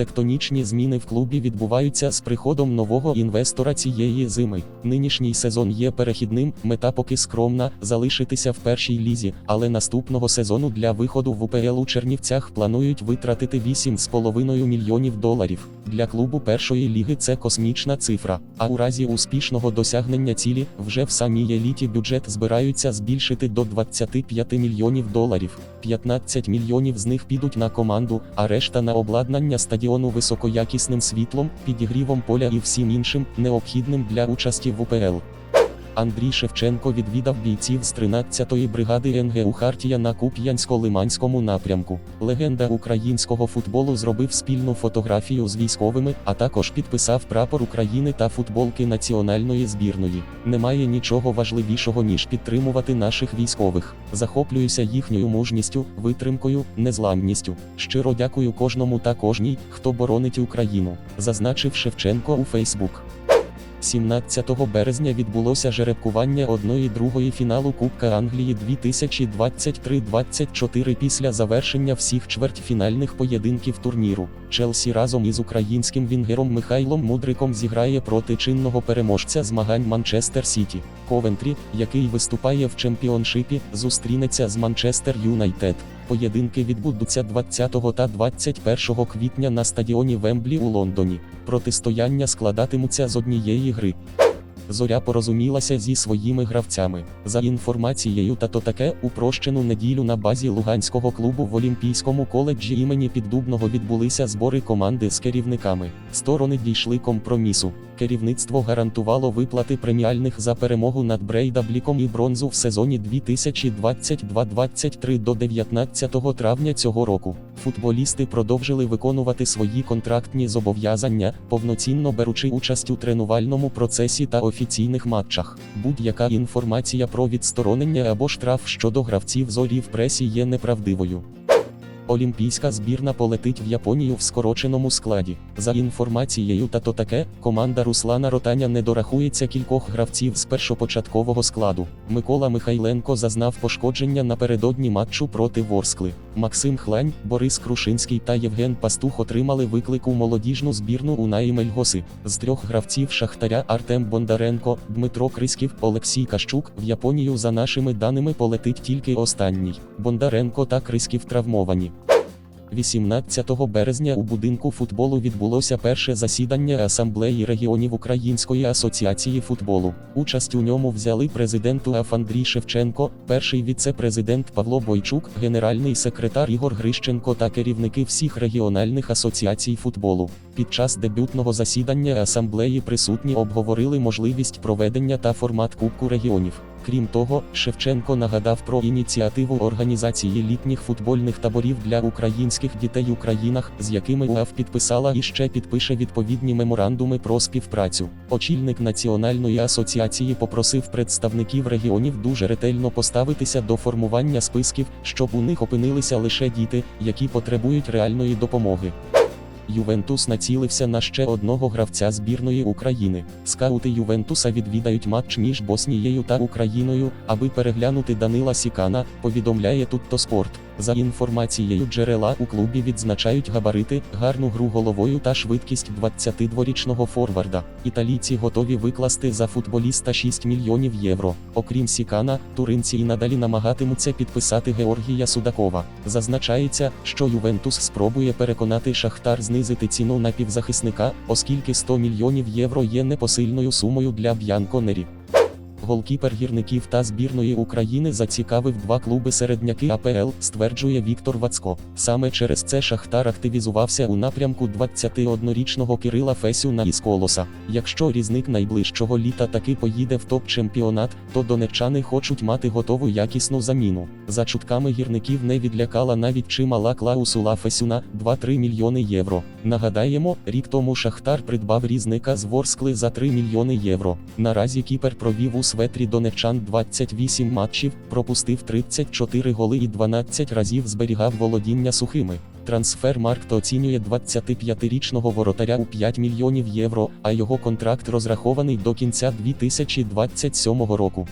Тектонічні зміни в клубі відбуваються з приходом нового інвестора цієї зими. Нинішній сезон є перехідним, мета поки скромна залишитися в першій лізі, але наступного сезону для виходу в УПЛ у Чернівцях планують витратити 8,5 мільйонів доларів. Для клубу першої ліги це космічна цифра. А у разі успішного досягнення цілі вже в самій еліті бюджет збираються збільшити до 25 мільйонів доларів. 15 мільйонів з них підуть на команду, а решта на обладнання стадіону високоякісним світлом, підігрівом поля і всім іншим, необхідним для участі в УПЛ. Андрій Шевченко відвідав бійців з 13-ї бригади НГУ Хартія на Куп'янсько-Лиманському напрямку. Легенда українського футболу зробив спільну фотографію з військовими, а також підписав прапор України та футболки національної збірної. Немає нічого важливішого ніж підтримувати наших військових. Захоплююся їхньою мужністю, витримкою, незламністю. Щиро дякую кожному та кожній, хто боронить Україну, зазначив Шевченко у Фейсбук. 17 березня відбулося жеребкування 1-2 фіналу Кубка Англії 2023-24 після завершення всіх чвертьфінальних поєдинків турніру. Челсі разом із українським вінгером Михайлом Мудриком зіграє проти чинного переможця змагань Манчестер Сіті. Ковентрі, який виступає в чемпіоншипі, зустрінеться з Манчестер Юнайтед. Поєдинки відбудуться 20 та 21 квітня на стадіоні Вемблі у Лондоні. Протистояння складатимуться з однієї гри. Зоря порозумілася зі своїми гравцями. За інформацією та то таке, упрощену неділю на базі Луганського клубу в Олімпійському коледжі імені Піддубного відбулися збори команди з керівниками. Сторони дійшли компромісу. Керівництво гарантувало виплати преміальних за перемогу над Брейдабліком і бронзу в сезоні 2022-23 до 19 травня цього року. Футболісти продовжили виконувати свої контрактні зобов'язання, повноцінно беручи участь у тренувальному процесі та офіційних матчах. Будь-яка інформація про відсторонення або штраф щодо гравців зорі в пресі є неправдивою. Олімпійська збірна полетить в Японію в скороченому складі. За інформацією та то таке, команда Руслана Ротаня не дорахується кількох гравців з першопочаткового складу. Микола Михайленко зазнав пошкодження напередодні матчу проти Ворскли. Максим Хлань, Борис Крушинський та Євген Пастух отримали виклик у молодіжну збірну у Мельгоси. З трьох гравців Шахтаря Артем Бондаренко, Дмитро Криськів, Олексій Кащук в Японію за нашими даними полетить тільки останній. Бондаренко та Криськів травмовані. 18 березня у будинку футболу відбулося перше засідання Асамблеї регіонів Української асоціації футболу. Участь у ньому взяли президент УАФ Андрій Шевченко, перший віце-президент Павло Бойчук, генеральний секретар Ігор Грищенко та керівники всіх регіональних асоціацій футболу. Під час дебютного засідання асамблеї присутні обговорили можливість проведення та формат Кубку регіонів. Крім того, Шевченко нагадав про ініціативу організації літніх футбольних таборів для українських дітей у країнах, з якими УАФ підписала і ще підпише відповідні меморандуми про співпрацю. Очільник національної асоціації попросив представників регіонів дуже ретельно поставитися до формування списків, щоб у них опинилися лише діти, які потребують реальної допомоги. Ювентус націлився на ще одного гравця збірної України. Скаути Ювентуса відвідають матч між Боснією та Україною, аби переглянути Данила Сікана, повідомляє Туттоспорт. За інформацією джерела у клубі відзначають габарити, гарну гру головою та швидкість 22-річного форварда. Італійці готові викласти за футболіста 6 мільйонів євро. Окрім Сікана, туринці і надалі намагатимуться підписати Георгія Судакова. Зазначається, що Ювентус спробує переконати Шахтар знизити ціну на півзахисника, оскільки 100 мільйонів євро є непосильною сумою для Б'янконері. Голкіпер гірників та збірної України зацікавив два клуби середняки АПЛ, стверджує Віктор Вацко. Саме через це Шахтар активізувався у напрямку 21-річного Кирила Фесюна із колоса. Якщо різник найближчого літа таки поїде в топ-чемпіонат, то донеччани хочуть мати готову якісну заміну. За чутками гірників не відлякала навіть чимала клаусула Фесюна 2-3 мільйони євро. Нагадаємо, рік тому Шахтар придбав різника з Ворскли за 3 мільйони євро. Наразі кіпер провів у светрі донечан 28 матчів, пропустив 34 голи і 12 разів зберігав володіння сухими. Трансфермаркт оцінює 25-річного воротаря у 5 мільйонів євро, а його контракт розрахований до кінця 2027 року.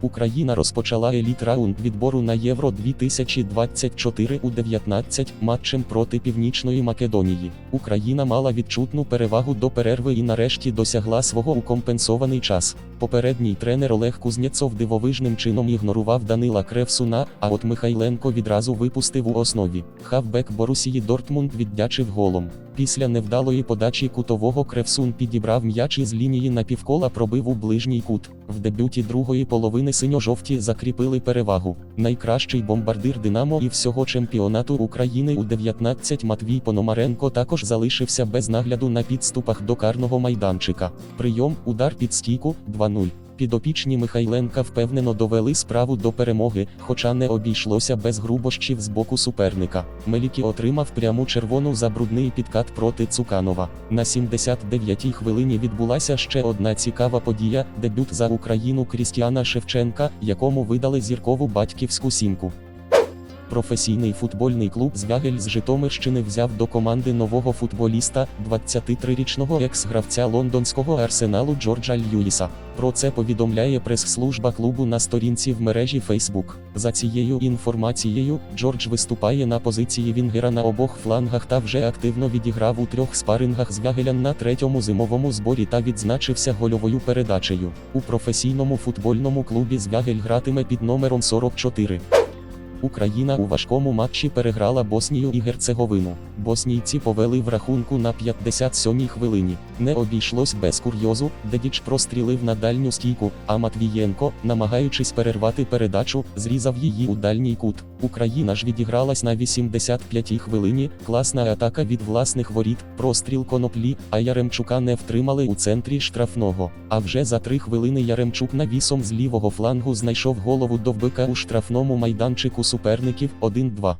Україна розпочала еліт раунд відбору на Євро 2024 у 19 матчем проти Північної Македонії. Україна мала відчутну перевагу до перерви і нарешті досягла свого у компенсований час. Попередній тренер Олег Кузнєцов дивовижним чином ігнорував Данила Кревсуна, а от Михайленко відразу випустив у основі. Хавбек Борусії Дортмунд віддячив голом. Після невдалої подачі кутового Кревсун підібрав м'яч із лінії на півкола пробив у ближній кут. В дебюті другої половини синьо-жовті закріпили перевагу. Найкращий бомбардир Динамо і всього чемпіонату України у 19 Матвій Пономаренко також залишився без нагляду на підступах до карного майданчика. Прийом, удар під стійку 2-0. Підопічні Михайленка впевнено довели справу до перемоги, хоча не обійшлося без грубощів з боку суперника. Мелікі отримав пряму червону за брудний підкат проти Цуканова. На 79-й хвилині відбулася ще одна цікава подія дебют за Україну Крістіана Шевченка, якому видали зіркову батьківську сімку. Професійний футбольний клуб Звягель з Житомирщини взяв до команди нового футболіста, 23-річного екс-гравця лондонського арсеналу Джорджа Льюіса. Про це повідомляє прес-служба клубу на сторінці в мережі Facebook. За цією інформацією, Джордж виступає на позиції Вінгера на обох флангах та вже активно відіграв у трьох спарингах з Вягелян на третьому зимовому зборі та відзначився гольовою передачею. У професійному футбольному клубі Звягель гратиме під номером 44. Україна у важкому матчі переграла Боснію і Герцеговину. Боснійці повели в рахунку на 57-й хвилині. Не обійшлось без курйозу, Дедіч прострілив на дальню стійку, а Матвієнко, намагаючись перервати передачу, зрізав її у дальній кут. Україна ж відігралась на 85-й хвилині, класна атака від власних воріт, простріл коноплі, а Яремчука не втримали у центрі штрафного. А вже за три хвилини Яремчук навісом з лівого флангу знайшов голову довбика у штрафному майданчику суперників 1-2.